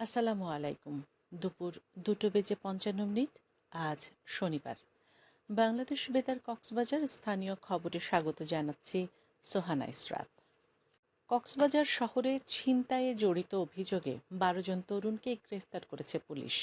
আসসালামু আলাইকুম। দুপুর দুটো বেজে পঞ্চান্ন মিনিট, আজ শনিবার। বাংলাদেশ বেতার কক্সবাজার স্থানীয় খবরে স্বাগত জানাচ্ছি সোহানা ইসরাত। কক্সবাজার শহরে ছিনতাইয়ে জড়িত অভিযোগে বারো জন তরুণকে গ্রেফতার করেছে পুলিশ।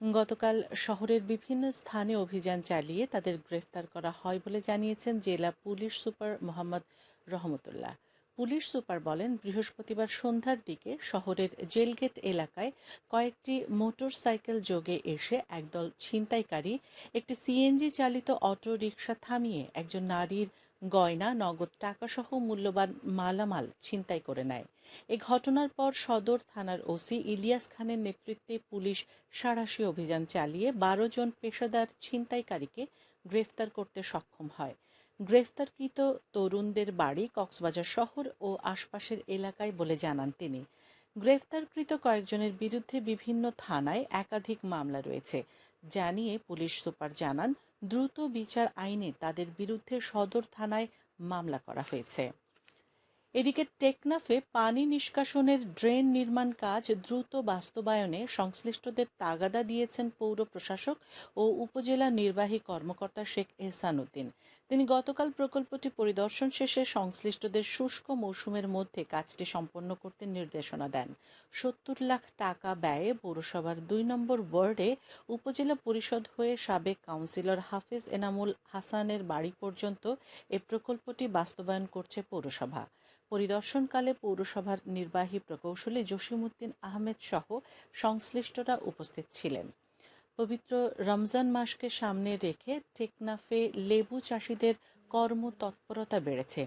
গতকাল শহরের বিভিন্ন স্থানে অভিযান চালিয়ে তাদের গ্রেফতার করা হয় বলে জানিয়েছেন জেলা police super Mohammad Rahmatullah. Police super বলেন, বৃহস্পতিবার সন্ধ্যার দিকে শহরের জেলগেট এলাকায় কয়েকটি মোটর সাইকেল যোগে এসে একদল ছিনতাইকারী একটি সিএনজি চালিত অটো রিকশা থামিয়ে একজন নারীর গয়না, নগদ টাকাসহ মূল্যবান মালামাল ছিনতাই করে নেয়। এ ঘটনার পর সদর থানার ওসি ইলিয়াস খানের নেতৃত্বে পুলিশ সাঁড়াশি অভিযান চালিয়ে বারো জন পেশাদার ছিনতাইকারীকে গ্রেফতার করতে সক্ষম হয়। গ্রেফতারকৃত তরুণদের বাড়ি কক্সবাজার শহর ও আশপাশের এলাকায় বলে জানান তিনি। গ্রেফতারকৃত কয়েকজনের বিরুদ্ধে বিভিন্ন থানায় একাধিক মামলা রয়েছে। জানিয়ে পুলিশ সুপার জানান, দ্রুত বিচার আইনে তাদের বিরুদ্ধে সদর থানায় মামলা করা হয়েছে। এদিকে টেকনাফে পানি নিষ্কাশনের ড্রেন নির্মাণ কাজ দ্রুত বাস্তবায়নে সংশ্লিষ্টদের তাগাদা দিয়েছেন পৌর প্রশাসক ও উপজেলা নির্বাহী কর্মকর্তা শেখ এহসান উদ্দিন তিনি গতকাল প্রকল্পটি পরিদর্শন শেষে সংশ্লিষ্টদের শুষ্ক মৌসুমের মধ্যে কাজটি সম্পন্ন করতে নির্দেশনা দেন। সত্তর লাখ টাকা ব্যয়ে পৌরসভার দুই নম্বর ওয়ার্ডে উপজেলা পরিষদ হয়ে সাবেক কাউন্সিলর হাফিজ এনামুল হাসানের বাড়ি পর্যন্ত এ প্রকল্পটি বাস্তবায়ন করছে পৌরসভা। পরিদর্শনকালে পৌরসভার নির্বাহী প্রকৌশলী জসিমউদ্দিন আহমেদ সহ সংশ্লিষ্টরা উপস্থিত ছিলেন। পবিত্র রমজান মাসকে সামনে রেখে টেকনাফে লেবু চাষিদের কর্মতৎপরতা বেড়েছে।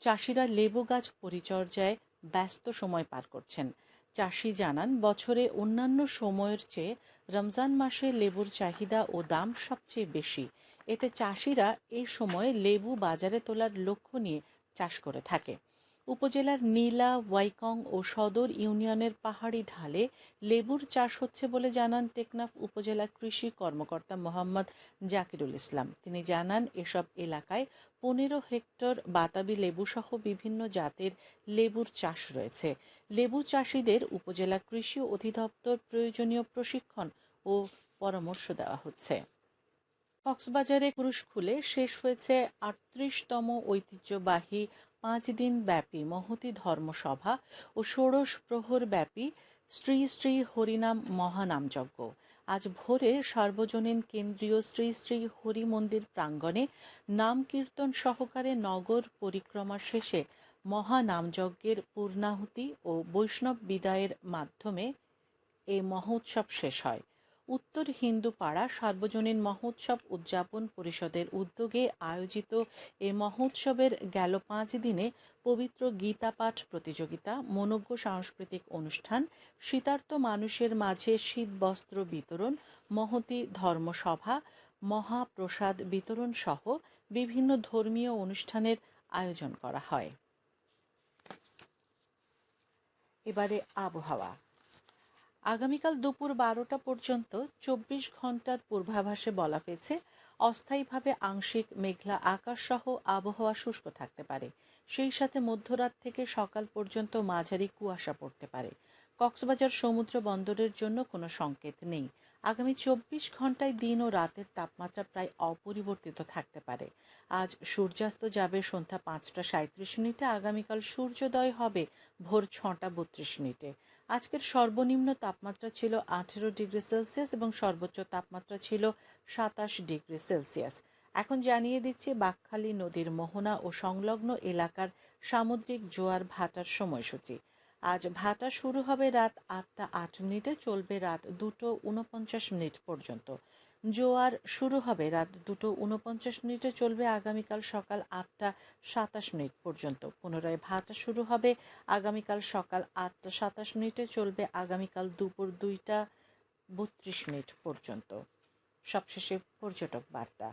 চাষিরা লেবু গাছ পরিচর্যায় ব্যস্ত সময় পার করছেন। চাষি জানান, বছরে অন্যান্য সময়ের চেয়ে রমজান মাসে লেবুর চাহিদা ও দাম সবচেয়ে বেশি। এতে চাষিরা এই সময়ে লেবু বাজারে তোলার লক্ষ্য নিয়ে চাষ করে থাকে। উপজেলার নীলা, ওয়াইকং ও সদর ইউনিয়নের পাহাড়ি ঢালে লেবুর চাষ হচ্ছে বলে জানান টেকনাফ উপজেলা কৃষি কর্মকর্তা মোহাম্মদ জাকিরুল ইসলাম। তিনি জানান, এসব এলাকায় পনেরো হেক্টর বাতাবি লেবুসহ বিভিন্ন জাতের লেবুর চাষ রয়েছে। লেবু চাষিদের উপজেলা কৃষি অধিদপ্তর প্রয়োজনীয় প্রশিক্ষণ ও পরামর্শ দেওয়া হচ্ছে। কক্সবাজারে ক্রুশ খুলে শেষ হয়েছে আটত্রিশতম ঐতিহ্যবাহী পাঁচ দিন ব্যাপী মহতি ধর্মসভা ও ষোড়শ প্রহর ব্যাপী শ্রী শ্রী হরিনাম মহানামযজ্ঞ। আজ ভোরে সার্বজনীন কেন্দ্রীয় শ্রী শ্রী হরি মন্দির প্রাঙ্গণে নাম কীর্তন সহকারে নগর পরিক্রমা শেষে মহানামযজ্ঞের পূর্ণাহুতি ও বৈষ্ণব বিদায়ের মাধ্যমে এ মহোৎসব শেষ হয়। উত্তর হিন্দু পাড়া সার্বজনীন মহোৎসব উদযাপন পরিষদের উদ্যোগে আয়োজিত এ মহোৎসবের গেল পাঁচ দিনে পবিত্র গীতা পাঠ প্রতিযোগিতা, মনজ্ঞ সাংস্কৃতিক অনুষ্ঠান, শীতার্থ মানুষের মাঝে শীত বস্ত্র বিতরণ, মহতি ধর্মসভা, মহাপ্রসাদ বিতরণ সহ বিভিন্ন ধর্মীয় অনুষ্ঠানের আয়োজন করা হয়। এবারে আবহাওয়া। আগামীকাল দুপুর বারোটা পর্যন্ত চব্বিশ ঘণ্টার পূর্বাভাসে বলা হয়েছে, অস্থায়ীভাবে আংশিক মেঘলা আকাশ সহ আবহাওয়া শুষ্ক থাকতে পারে। সেই সাথে মধ্যরাত থেকে সকাল পর্যন্ত মাঝারি কুয়াশা পড়তে পারে। কক্সবাজার সমুদ্র বন্দরের জন্য কোনো সংকেত নেই। আগামী চব্বিশ ঘন্টায় দিন ও রাতের তাপমাত্রা প্রায় অপরিবর্তিত থাকতে পারে। আজ সূর্যাস্ত যাবে সন্ধ্যা পাঁচটা সাঁত্রিশ মিনিটে, আগামীকাল সূর্যোদয় হবে ভোর ছটা বত্রিশ মিনিটে। আজকের সর্বনিম্ন তাপমাত্রা ছিল আঠেরো ডিগ্রি সেলসিয়াস এবং সর্বোচ্চ তাপমাত্রা ছিল সাতাশ ডিগ্রি সেলসিয়াস। এখন জানিয়ে দিচ্ছে, বাকখালী নদীর মোহনা ও সংলগ্ন এলাকার সামুদ্রিক জোয়ার ভাটার সময়সূচি। আজ ভাটা শুরু হবে রাত আটটা আট মিনিটে, চলবে রাত দুটো উনপঞ্চাশ মিনিট পর্যন্ত। জোয়ার শুরু হবে রাত দুটো উনপঞ্চাশ মিনিটে, চলবে আগামীকাল সকাল আটটা সাতাশ মিনিট পর্যন্ত। পুনরায় ভাটা শুরু হবে আগামীকাল সকাল আটটা সাতাশ মিনিটে, চলবে আগামীকাল দুপুর দুইটা বত্রিশ মিনিট পর্যন্ত। সবশেষে পর্যটক বার্তা।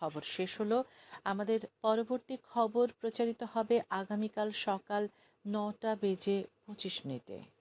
খবর শেষ হলো। আমাদের পরবর্তী খবর প্রচারিত হবে আগামীকাল সকাল নটা বেজে পঁচিশ মিনিটে।